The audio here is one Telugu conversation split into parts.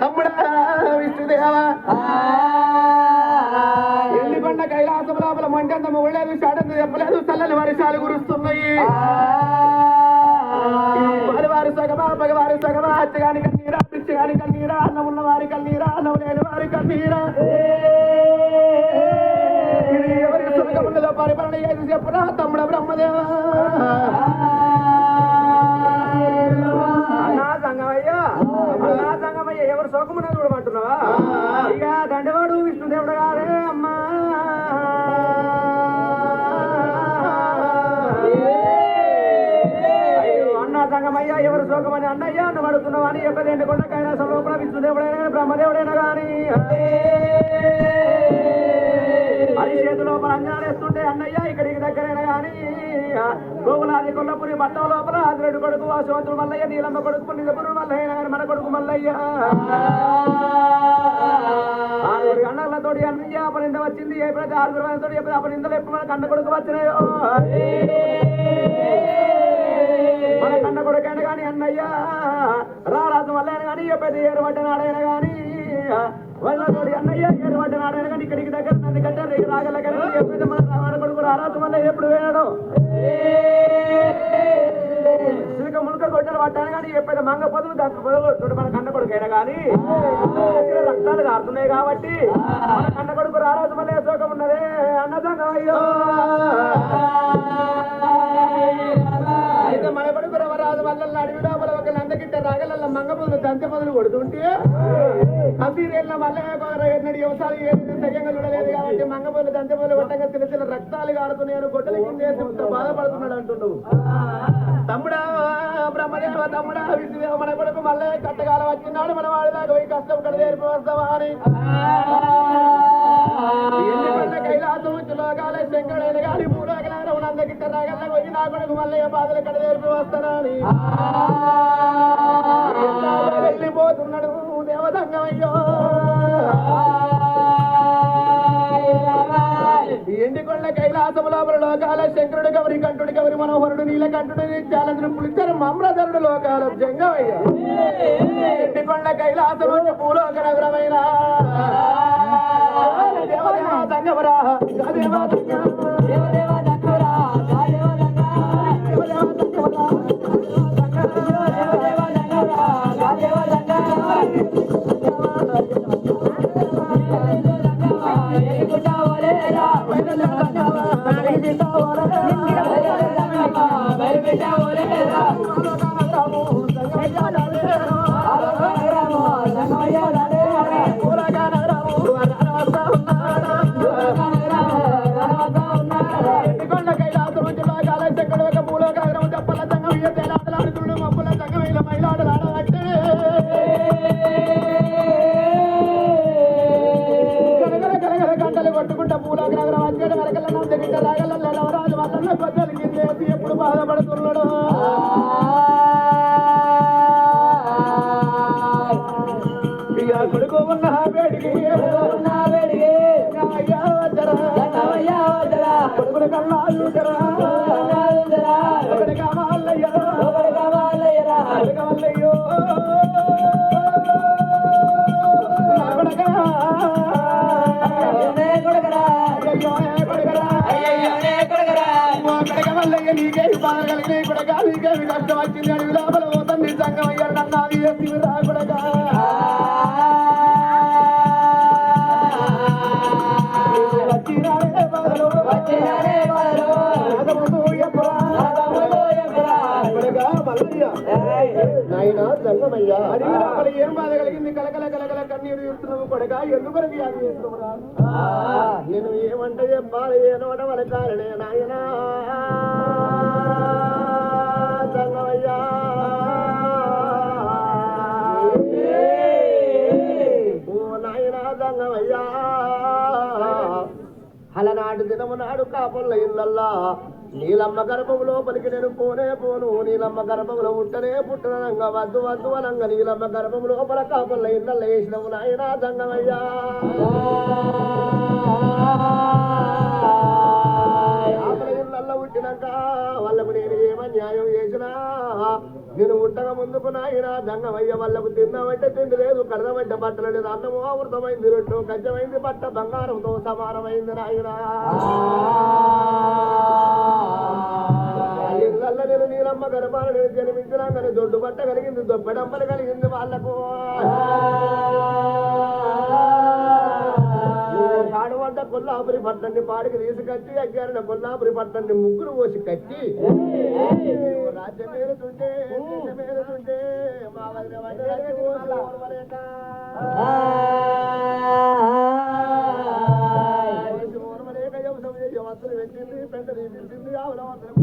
తమ్ముడా విష్ణుదేవ ఎండికొండ కైలాసం లోపల మంటంత మొగలేదు షాడంత చెప్పలేదు చల్లని వర్షాలు కురుస్తున్నాయి. వారి సగమా పగవారి సగమా అచ్చగాని కన్నీరా పిచ్చగాని కన్నీరా అన్నం ఉన్న వారి కన్నీరా అన్నం లేని వారి కన్నీరా. ఇది ఎవరికి సుఖముందులో పరిపాలన చేసి చెప్పురా తమ్ముడ బ్రహ్మదేవా? సంగమయ్యా అన్నా సంగమయ్య ఎవరు శోకమున్నా చూడమంటున్నావా? ఇక దండవాడు విష్ణుదేవుడు గారే అమ్మా. సంగమయ్య ఎవరు శోకమని అన్నయ్య నువ్వు అడుగుతున్నావు అని చెప్పదేంటి కొండ కైలాసం లోపల విష్ణుదేవుడైనా కానీ బ్రహ్మదేవుడైనా కానీ అది చేతి లోపల అంజనాలేస్తుంటే అన్నయ్య ఇక్కడికి దగ్గరైనా కానీ గోగులాది కొల్లపురి పట్టం లోపల ఆదిరెడ్డి కొడుకు వాసవంతుడు మల్లయ్య నీలమ్మ కొడుకు నిజపురు మల్లయ్య కానీ మన కొడుకు మల్లయ్య. ఆరుగురి అన్నయ్య అపనింద వచ్చింది ఏ ప్రతి ఆరుగురు వాళ్ళతోటి ఎప్పుడు అపనిందలు ఎప్పుడు మన కన్న కొడుకు వచ్చినాయో. మన కన్న కొడుకైనా కానీ అన్నయ్య రారాజు మల్లయ్య కానీ పెద్ద ఏరుబడ్డ నాడైనా కానీ వాళ్ళతోటి అన్నయ్య ఏరుబడ్డ నాడైనా కానీ ఇక్కడికి దగ్గర నన్ను కట్టారు రాగల కానీ ఎప్పుడైతే మన మన కొడుకు రారాజు మల్లయ్య ఎప్పుడు వేయడం కొట్టారు పట్టాను కానీ ఎప్పుడైతే మంగ పొదలు పొదలు మన కన్న కొడుకైనా కానీ రక్తాలు కారుతున్నాయి కాబట్టి మన కన్న కొడుకు రారాజు మల్లయ్య శోకం ఉన్నదే. అన్నదానం అయ్యో అయితే మన కొడుకు రవరాజు వల్ల లోపల ఒక నందగిట్ట రాగల మంగ పొదలు దంత పొదలు కొడుతుంటే కంపీరేళ్ళ వల్ల ఎన్నడి వ్యవసాయం ఏది సగంగా చూడలేదు కాబట్టి మంగ పొదలు దంత పొదలు కొట్టంగా చిన్న చిన్న రక్తాలు కారుతున్నాయని గొడ్డలి ఇంత బాధపడుతున్నాడు అంటున్నావు తమ్ముడా బ్రహ్మదేవ తమ్ముడా విష్ణుదేవ మన కొడుకు మళ్ళీ కట్టగాల వచ్చినాడు మన వాడి దాకా పోయి కష్టం కడ చేరిపి వస్తావా అని కైలాసం లోకాల శంకరుడైన గాని భూలోకనాయన ఉన్నందకిట్ట పోయి నా కొడుకు మళ్ళీ బాధలు కడ వెళ్ళిపోతున్నాడు ఎండికొండ కైలాసము లోకాల శంకరుడు కవరి కంటుడు కవరి మనోహరుడు నీలకంఠుడు చాలంద్రుడు పులిచరు మమ్రధరుడు లోకాల జంగమయ్య ఎండికొండ కైలాసము నుంచి భూలోక నగరమైన దేవదేవా సంగమరా దేవదేవ నీకే బాధ కలిగినాయి కొడుక నీకేమి కష్టం వచ్చింది అడవి లోపల పోతాం నిజంగా లోపల ఏం బాధ కలిగింది? కలకల కలకల కన్నీరు చూస్తున్నావు కొడుక ఎందుకు వ్యాధి చేస్తున్నావురా నేను ఏమంటే చెప్పాలి? ఏనోట వల కారణే నాయనా? సంగమయ్యా ఓ నాయనా సంగమయ్యా అలనాడు దినము నాడు కాపుల్ల ఇళ్ళల్లా నీలమ్మ గర్భం లోపలికి నేను పోనే పోను. నీలమ్మ గర్భంలో పుట్టనే పుట్టనంగ వద్దు వద్దు అనంగ. నీలమ్మ గర్భం లోపల కాపల్ల ఇళ్ళ వేసినవు నాయనా సంగమయ్యా ఇళ్ళల్లో పుట్టినాక వాళ్ళకు నేను ఏమన్యాయం చేసినా? నేను ఉట్టగా ముందుకు నాయన దంగమయ్య వాళ్ళకు తిన్నామంటే తిండి లేదు కడదమంటే బట్టలు లేదు. అన్నము అమృతమైంది రొట్టు గజ్జమైంది బట్ట బంగారంతో సమానమైంది నాయన. నేను నీలమ్మ గర్భాలు నేను జన్మించినా కానీ దొడ్డు బట్ట కలిగింది దొబ్బెడమ్మలు కలిగింది వాళ్ళకు కాడు వంట కొల్లాపురి పట్టణాన్ని పాడికి తీసుకొచ్చి అగ్గారిన కొల్లాపురి పట్టణాన్ని ముగ్గురు పోసి కట్టి రాజ్యం మా వదిన పెట్టింది పెద్ద తీపించింది మందు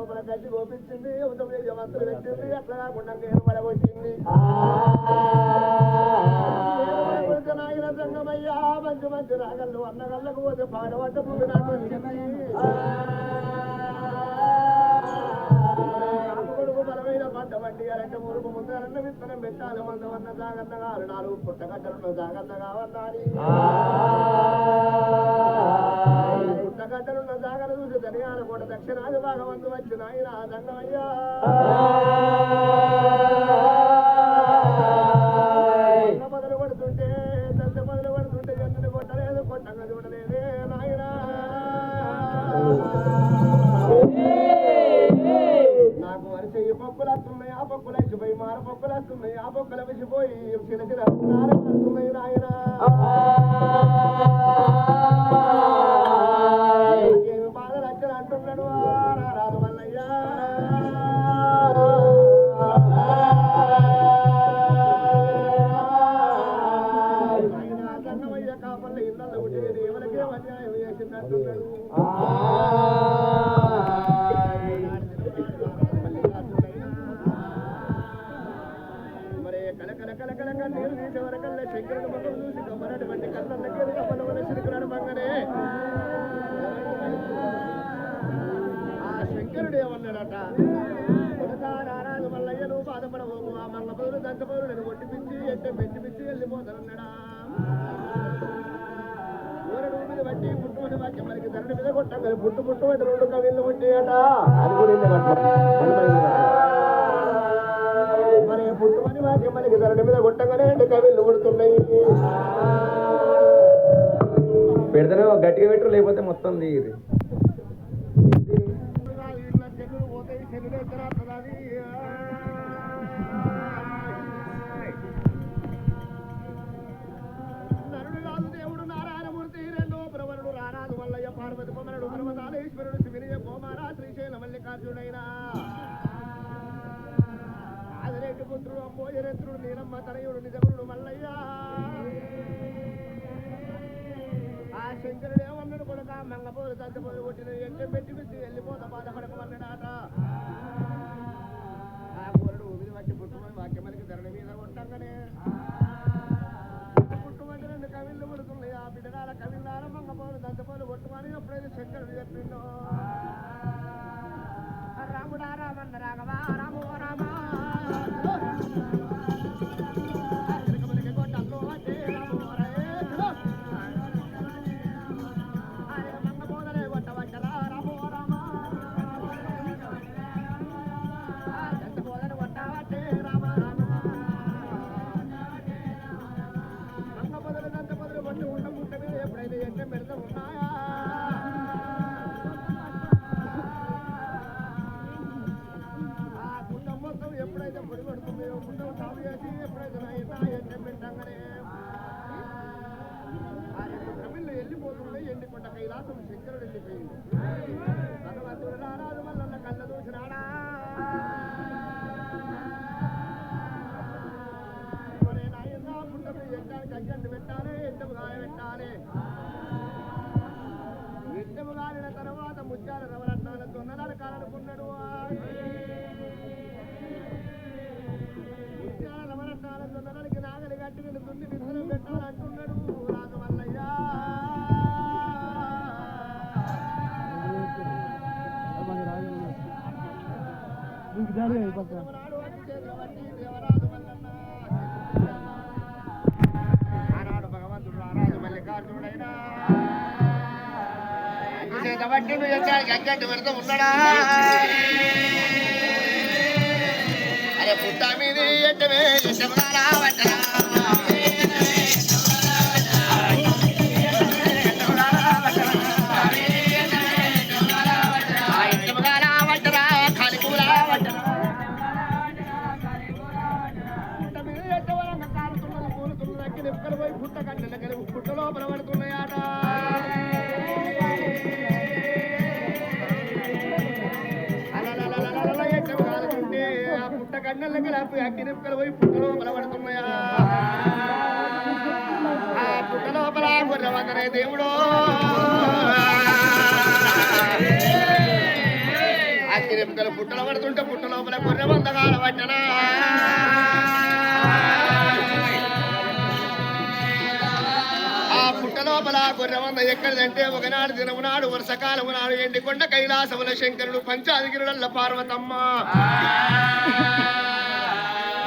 లోపల యవసం చేయ వస్తులు పెట్టింది అట్లా కాకుండా నేను పడగొట్టింది. నాయన సంగమయ్యా మంచి మంచి రాగళ్ళు అన్నగళ్ళకు పోతే పాడవట్ట భూమి నాకు వచ్చింది. అరంట మురుగు ముందు అరన్న విత్తనం పెట్టాలి మందవన్న జాగన్న కావాలి నాలుగు పుట్టగట్టలున్న జాగన్న కావన్నాని దక్షిణాది భాగవంతు వచ్చిన ఆయన దంగమయ్యా కొట్ట మొదలు పడుతుంటే దంత మొదలు పడుతుంటే ఎత్తుని కొట్టలేదు కొట్టంగా చూడలేదే నాయనా నాకు వరుస ఈ పప్పులు వస్తున్నాయి ఆ పప్పులు వచ్చిపోయి మార పప్పులు వస్తున్నాయి ఆ పప్పులు వచ్చిపోయి చిన్న చిన్న అన్యాయం మనకి ధరణ మీద కొట్టగానే రెండు కవిళ్ళు పుడుతున్నాయి పెడితేనే గట్టిగా పెట్టరు లేకపోతే మొత్తం దిగిరి పార్వతి పమరుడు పర్వతాలేశ్వరుడు శివినియ కోమారా శ్రీశైల మల్లికార్జునైనా. పుత్రుడు నీలమ్మ తనయుడు నిజగురుడు మల్లయ్య. ఆ శంకరుడు ఏమన్నాడు కొడుక? మంగపోరు తంతపోరు కొట్టిన ఎంటే పెట్టి పెట్టి వెళ్ళిపోతా బాధపడకమన్నాడాట ఆ కూరడు ఊపిరి వచ్చి పుట్టుమని వాక్యమనికి ధరణి మీద కొట్టంగానే. పుట్టుమంటే రెండు కవిళ్ళు పుడుతున్నాయి ఆ బిడ్డరాల కవిళ్ళాల మంగపోరు దంతపోరు కొట్టుమని ఎప్పుడైతే శంకరుడు చెప్పిండో. రాముడా రామన్న రాఘవా నువ్వు ఎచ్చానికి అగ్గట్టు పెడుతూ ఉన్నాడా? అరే పుట్ట మీద ఎట్టమే ఎట్టముగా లోపల గుర్రవంద ఎక్కడిదంటే ఒకనాడు దినము నాడు వర్షకాలము నాడు ఎండికొండ కైలాసముల శంకరుడు పంచాదిగిరుడల్ల పార్వతమ్మ.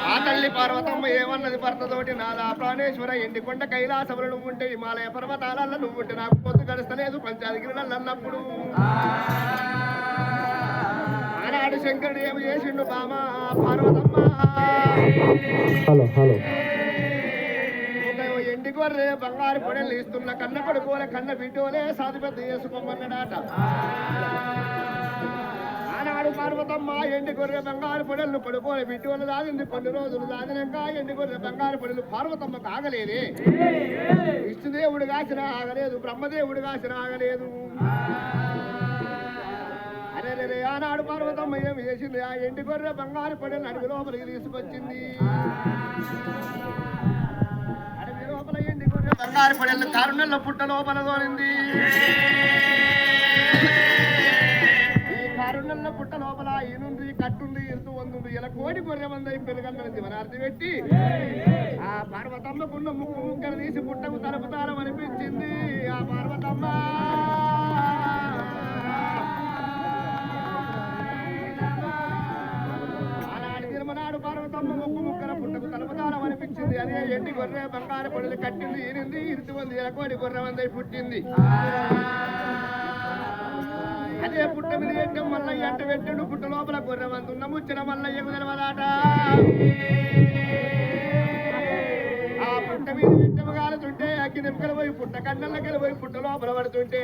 ఆ తల్లి పార్వతమ్మ ఏమన్నది భర్తతోటి? నాదా ప్రాణేశ్వర ఎండికొండ కైలాసములు నువ్వుంటే హిమాలయ పర్వతాలలో నువ్వుంటే నాకు పొద్దు గడుస్తలేదు పంచాదిగిరుడల్ల అన్నప్పుడు. ఆనాడు శంకరుడు ఏమి చేసిండు బామా? పార్వతమ్మ. Hello hello. ఎండి గొర్రె బంగారు పొడలు ఇస్తున్న కన్న కొడుకోలే కన్న బిడ్డోలే సాధు పెద్ద చేసుకోమన్నాడట ఆనాడు పార్వతమ్మ ఎండి గొర్రె బంగారు పొడలు పడుకోలే బిడ్డోలు దాదింది కొన్ని రోజులు దాదినాక ఎండి గొర్రె బంగారు పొడలు పార్వతమ్మ కాగలేదే ఇష్టదేవుడు కాసిన ఆగలేదు బ్రహ్మదేవుడు కాసిన ఆగలేదు. అరే ఆనాడు పార్వతమ్మ ఏమి చేసింది? ఆ ఎండి గొర్రె బంగారు పొడలు అడుగు లోపలికి తీసుకొచ్చింది. బంగారు పడెళ్ళు కారుణ్యంలో పుట్ట లోపల ఈ కారుణ్యంలో పుట్ట లోపల ఈనుంది కట్టుంది ఇరుతు వందుంది. ఇలా కోడి గొర్రె మంది పెరుగన్న జీవనార్థి పెట్టి ఆ పార్వతమ్మకున్న ముక్కు ముక్కలు తీసి పుట్టకు తలుపుతారం అనిపించింది. ఆ పార్వతమ్మ. ఆనాడు తిరుమనాడు పార్వతమ్మ ముక్కు ముక్కల పుట్టకు తలుపుతారం అనిపించింది అదే ఎండి గొర్రె బంగారు పొడలు కట్టింది ఈనింది ఇరుతు ఉంది ఎలకోడి గొర్రె వందై పుట్టింది అదే పుట్ట మీద ఎట్టం వల్ల ఎంట పెట్టాడు పుట్ట లోపల గొర్రె మంది ఉన్న ముచ్చిన వల్ల ఎగుదలవలాట ఆ పుట్ట మీద ఎట్టం కాలుతుంటే అగ్గి నిమ్మకలు పోయి పుట్ట కన్నెల్లకెళ్ళి పోయి పుట్ట లోపల పడుతుంటే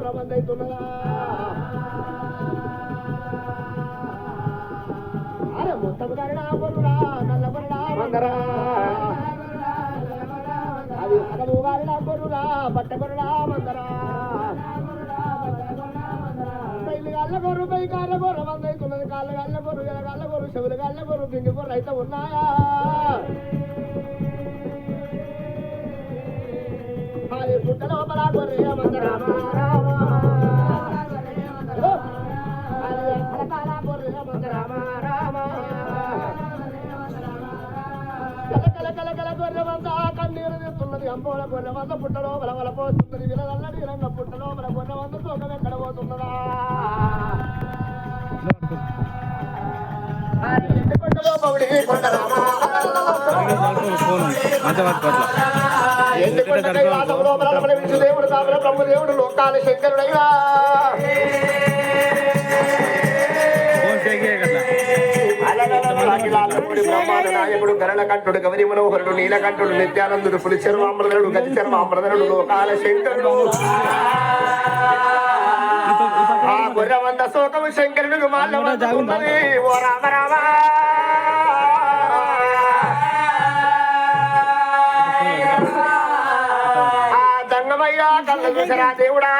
పైలు పై కాళ్ళ వందై మంద అవుతున్నది. కాళ్ళ గల్ల గొర్రు, ఎల గల్ల గొర్రు, చెవులు గల్ల పిండి గొర్రె అయితే ఉన్నాయా అది పుట్ట లోపల గొర్రె మందరా అది కలకాల గొర్రె వంద కన్నీరు తీస్తున్నది. అంబోల గొర్రె వంద పుట్టలో బలవల పోతున్నది విలదల్లడి రంగ పుట్టలో బల గొర్రె వంద తోకం ఎక్కడ పోతున్నదా. బ్రహ్మదేవుడు లోకాల శంకరుడైనా నాయకుడు గరణకంఠుడు గౌరి మనోహరుడు నీలకంఠుడు నిత్యానందుడు పులి శర్మామృదనుడు గతి శర్మామృదనుడు లోకాల శంకరుడు. గుర్రవంత శోకము శంకరుడు మాల్లవంతున్నది ఓ రామ రామ. ఆ దంగమయ్య కళ్ళ చూసరా దేవుడా.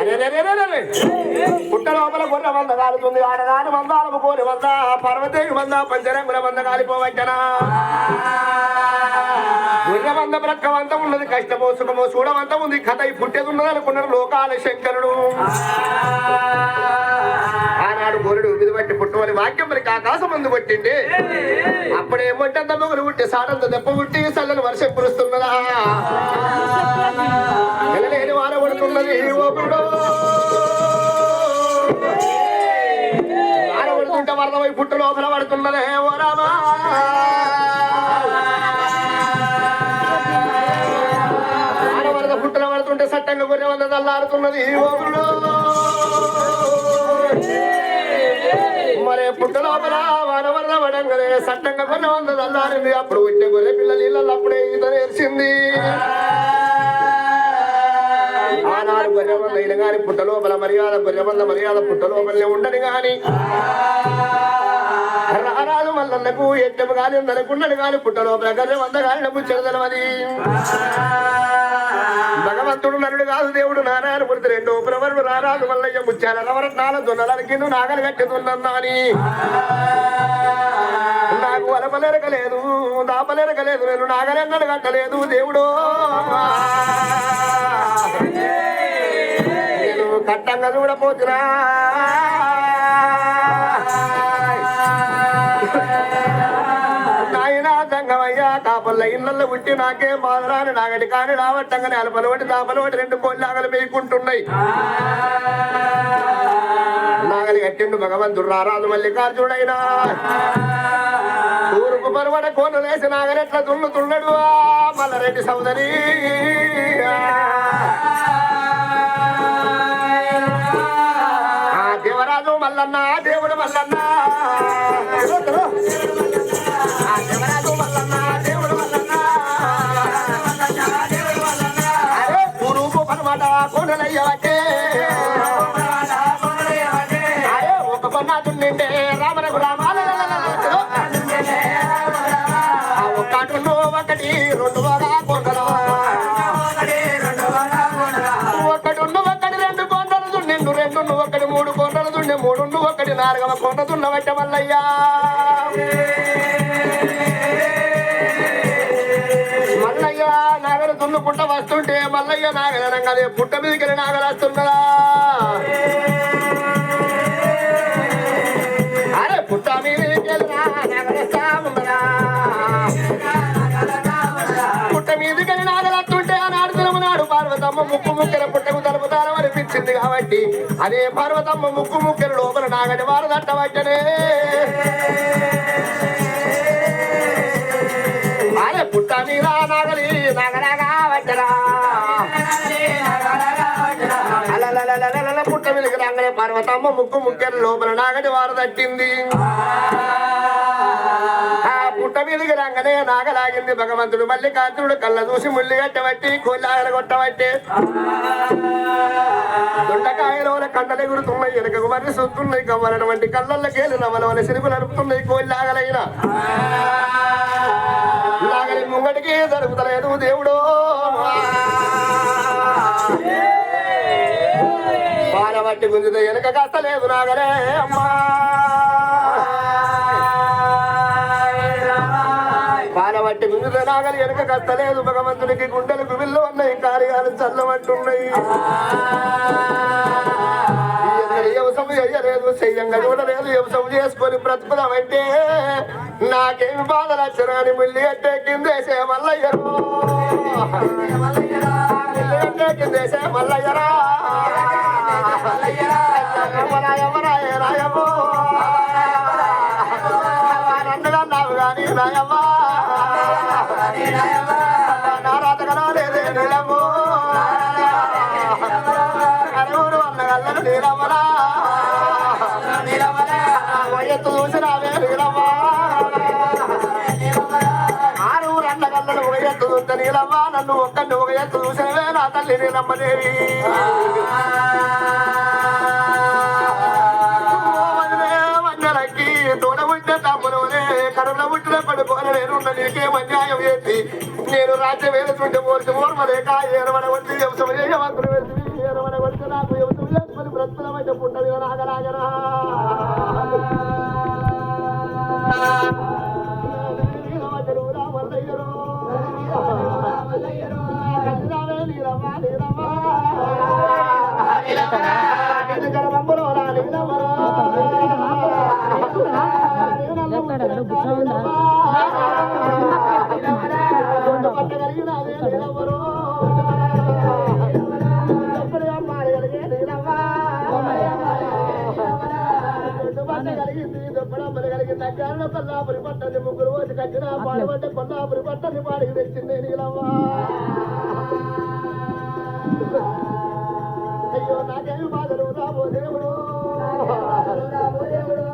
అరెరెరెరెరెరె. పుట్ట లోపల గొర్రె మంద కాలుతుంది. ఆడదాని మందాలము కోరి మంద. పర్వతేవి మంద. పంచరంగుల మంద కాలిపోవచ్చనా గుర్రమంద బ్రక్కమంతా ఉన్నది కష్టమో సుఖమో చూడమంతా ఉంది కథ ఈ పుట్టేది ఉన్నది అనుకున్నాడు లోకాల శంకరుడు. ఆనాడు గోరుడు ఇది బట్టి పుట్టమని వాక్యం మనకి ఆకాశం మందు పట్టింది అప్పుడే మొట్టంత మొగలు పుట్టి సాడంత దెబ్బ పుట్టి చల్లని వర్షం కురుస్తున్నదా. వెళ్ళలేని వాన పడుతున్నది ఓ పడుతుంటే వరదమై పుట్టు లోపల పడుతున్నదే ఓ రామా. సట్టంగా గొర్రె మరే తల్లాడుతున్నది మరి సట్టంగా కొన్ని వంద తల్లారింది అప్పుడు వచ్చే గొర్రె పిల్లలు నీళ్ళల్లో అప్పుడే ఈత నేర్చింది. ఆనాడు గొర్రె వంద అయిన గాని పుట్ట లోపల మర్యాద గొర్రె వంద మర్యాద పుట్ట లోపలనే ఉండని గాని. రారాలు మల్లన్నకు ఎట్టము గాని ఉందనుకున్నాడు గాని పుట్ట లోపల గర్రె వంద గాని భక్తుడు నరుడు కాదు దేవుడు నారాయణ పురిత రెండు ప్రవరుడు రారాజు మల్లయ్య ముచ్చాల నవరత్నాల దొన్నలకి నాగలు కట్టుతుందని నాకు వలపలేరకలేదు దాపలేరకలేదు నేను నాగలెన్నడు కట్టలేదు దేవుడు. నేను కట్టంగా చూడపోతున్నా దంగమయ్యా కాపల్ల ఇళ్ళల్లో పుట్టి నాకే బాధరాని నాగటి కాని రావట్టంగా నేలపలు ఒకటి దాపల ఒకటి రెండు కోళ్ళు ఆగలు మేయకుంటున్నాయి నాగలి కట్టిండు భగవంతుడు రారాజు మల్లికార్జుడైనా తూర్పు కోను కోనలేసి నాగరెట్ల తుళ్ళు తుళ్ళడు మల్లరెడ్డి సౌదరి. ఆ దేవరాజు మల్లన్న దేవుడు మల్లన్న. మల్లయ్య నాగలనంగానే పుట్ట మీదకి నాగలు అరే పుట్ట మీదకి నాగలస్తా ఉన్నదా పుట్ట మీదకి నాగరాస్తుంటే ఆనాడు దినము నాడు పార్వతమ్మ ముక్కు ముక్కెల పుట్టకు తలుపుతారం అనిపించింది కాబట్టి అదే పార్వతమ్మ ముక్కు ముక్కెల లోపల నాగటి వారు దట్టవచ్చనే అరే పుట్ట మీద నాగలి నాగరాగా వచ్చరా రాగానే ముక్కు ముక్కెల లోపల నాగటి వారు తట్టింది ఆ పుట్ట మీదకి రాగానే నాగలాగింది భగవంతుడు. మల్లికార్జునుడు కళ్ళ చూసి ముల్లి కట్టబట్టి కొల్లాగల కొట్టబట్టి. దొండకాయలోన కండలు ఎగురుతున్నాయి వెనకకు మరి సొత్తున్నాయి కవ్వలను వంటి కళ్ళల్లకేలు నవలవల సిరుకులు నడుపుతున్నాయి కోళ్ళాగలైన నాగలి ముంగటికి జరుగుతలేదు దేవుడు. పారబట్టి గుంజితే వెనక లేదు నాగలే అమ్మా. పాలబట్టి గుంజితే నాగలి వెనక లేదు. భగవంతునికి గుండెలు విల్లు ఉన్నాయి. కార్యాలు చల్లమంటున్నాయి. వ్యవసాయం చేయలేదు. చెయ్యంగా చూడలేదు. వ్యవసాయం చేసుకొని బ్రతుకుదామంటే నాకేమి బాధలు వచ్చరాని ముల్లి అంటే కిందేసే మల్లయ్యరు అంటే కిందేసే మల్లయ్యరా రాయమరాయ రాయమో రాయమ్మా నా రాతగలో లేదే నీలము కరువురు అన్నగల్లను నీలమరా చూసి రావే నీలమ్మా ఆరుగురు అన్నగల్లను ఒక ఎత్తు చూస్తే నీలమ్మా నన్ను ఒక్కడిని ఒక ఎత్తు చూసినవే నా తల్లి నీలమ్మదేవి తోడ పుట్టిన పుట్టిన నేను నీకే అన్యాయం ఏంటి? నేను రాజ్యం వేలుతుంటే పోల్చి ఓర్మలేక ఏరవడ వచ్చి వ్యవసాయం చేయవంతులు వేసి ఏరవడ వచ్చి నాకు వ్యవసాయం చేసుకొని బ్రతుకులమైతే పుట్టది నాగరాగరా మధ్యాహ్నం కొల్లాపురి పట్టని ముగ్గురు వచ్చి కట్టిన పాడుపడ్డ కొల్లాపురి పట్టని పాడికి తెచ్చింది నీలవ్వా అయ్యో నాకేమి బాధలు రాబో దేవుడు.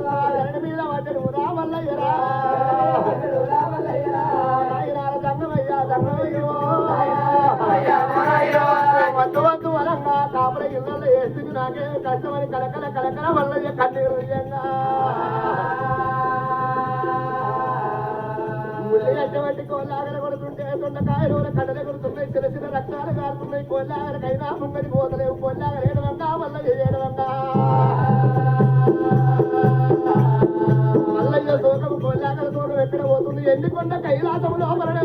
ధరణి మీద పడ్డడు రా మల్లయ్యరా నాయనాల దంగమయ్యా దంగమయ్యో వద్దు వద్దు వలంగా కాపుల ఇళ్ళల్లో వేస్తుంది నాకేమి కష్టమని కలకల కలకల మల్లయ్య కన్నీరు. అటువంటి కోళ్ళాగర కొడుతుంటే దొండకాయలు కడలు కొడుతున్నాయి చిన్న చిన్న రక్తాలు కారుతున్నాయి. కోళ్ళాగరకైనా ముంగడి పోతలేవు. కోళ్ళాగర ఏడవంట మళ్ళీ ఏడవంట మళ్ళీ శోకము కోళ్ళాగర తోడు ఎక్కడ పోతుంది? ఎండికొండ కైలాసంలో లోపలనే